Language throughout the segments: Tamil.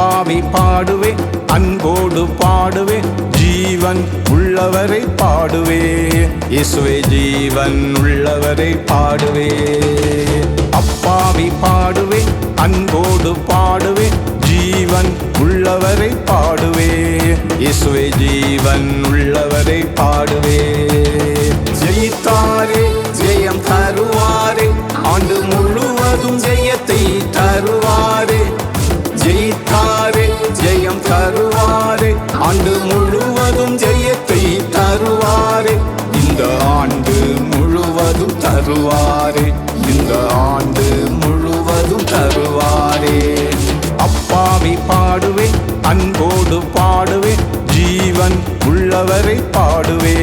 அப்பாவி பாடுவே அன்போடு பாடுவே ஜீவன் உள்ளவரை பாடுவே இயேசுவே ஜீவன் உள்ளவரை பாடுவே அப்பாவி பாடுவே அன்போடு பாடுவே ஜீவன் உள்ளவரை பாடுவே இயேசுவே ஜீவன் உள்ளவரை பாடுவே தருவாரே. இந்த ஆண்டு முழுவதும் தருவாரே. அப்பாவி பாடுவேன் அன்போடு பாடுவேன் ஜீவன் உள்ளவரை பாடுவே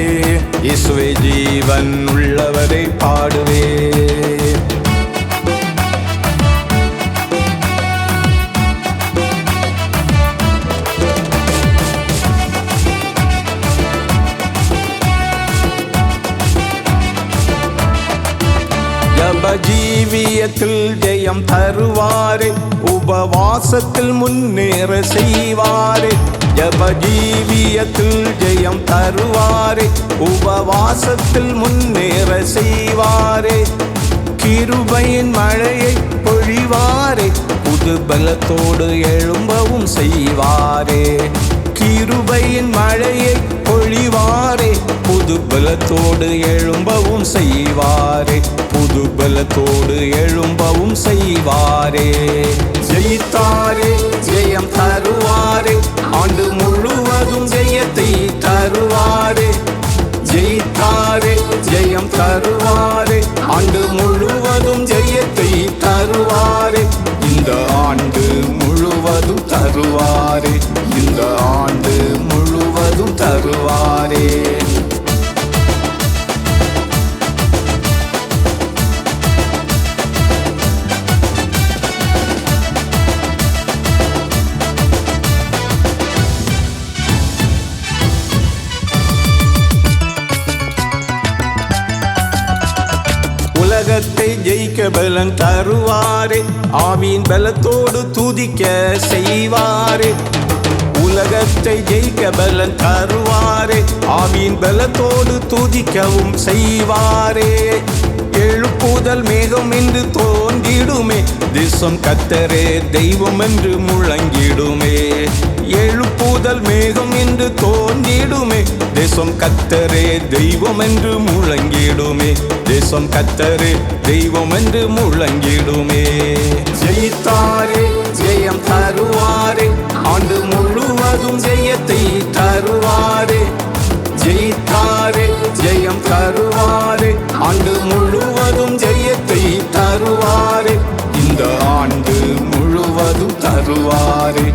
இசுவே ஜீவன் உள்ளவரை பாடுவே ஜீவியத்தில் ஜெயம் தருவாரே. உபவாசத்தில் முன்னேற செய்வாரே. ஜப ஜீவியத்தில் ஜெயம் தருவாரே. உபவாசத்தில் முன்னேற செய்வாரே. கிருபையின் மழையை பொழிவாரே. புது பலத்தோடு எழும்பவும் செய்வாரே. கிருபையின் மழையை பொழிவாரே. புது பலத்தோடு எழும்பவும் செய்வாரே. புது பலத்தோடு எழும்பவும் செய்வாரே. ஜெயித்தாரே ஜெயம் தருவாரே. உலகத்தை ஜெயிக்க பலம் தருவாரே. ஆவின் பலத்தோடு துதிக்க செய்வாரே. உலகத்தை ஜெயிக்க பலன் தருவாரே. ஆவின் பலத்தோடு துதிக்கவும் செய்வாரே. எழுப்புதல் மேகம் என்று தோன்றிடுமே. திசம் கத்தரே தெய்வம் என்று முழங்கிடுமே. எழுப்புதல் மேகம் என்று தோன்றிடுமே. தேசம் கத்தரே தெய்வம் என்று முழங்கிடுமே. தேசம் கத்தரே தெய்வம் என்று முழங்கிடுமே. ஜெயித்தாரே ஜெயம் தருவாரே. ஆண்டு முழுவதும் ஜெயத்தை தருவாரே. ஜெயித்தாரே ஜெயம் தருவாரே. ஆண்டு முழுவதும் ஜெயத்தை தருவாரே. இந்த ஆண்டு முழுவதும் தருவாரே.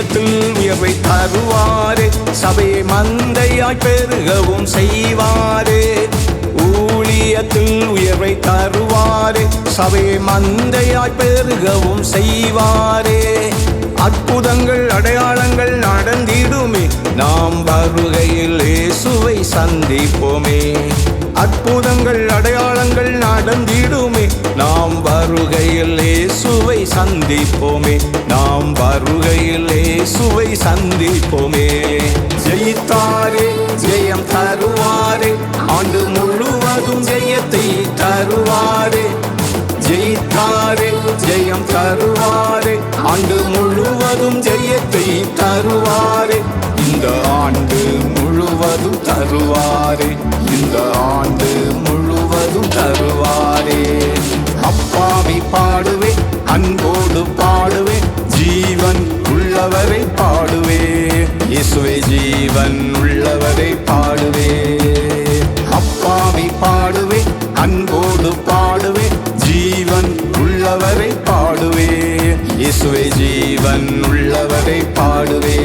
ஊழியத்தில் உயர்வை தருவாரே. சபையை மந்தையாய் பெருகவும் செய்வாரே. ஊழியத்தில் உயர்வை தருவாரே. சபையை மந்தையாய் பெருகவும் செய்வாரே. அற்புதங்கள் அடையாளங்கள் நடந்திடுமே. நாம் வருகையில் இயேசுவை சந்திப்போமே. அற்புதங்கள் அடையாளங்கள் நடந்திடுமே. நாம் வருகையில் சுவை சந்திப்போமே. நாம் வருகையில் சுவை சந்திப்போமே. ஜெயித்தாரே ஜெயம் தருவாரே. ஆண்டு முழுவதும் ஜெயத்தை தருவாரே. ஜெயித்தாரே ஜெயம் தருவாரே. ஆண்டு முழுவதும் ஜெயத்தை தருவாரே. இந்த ஆண்டு முழுவதும் தருவாரே. இந்த ஆண்டு முழுவதும் தருவாரே. அப்பாவை பாடுவே அன்போடு பாடுவே ஜீவன் உள்ளவரை பாடுவே இயேசுவே ஜீவன் உள்ளவரை பாடுவே அப்பாவை பாடுவே அன்போடு பாடுவே ஜீவன் உள்ளவரை பாடுவே இயேசுவே ஜீவன் உள்ளவரை பாடுவே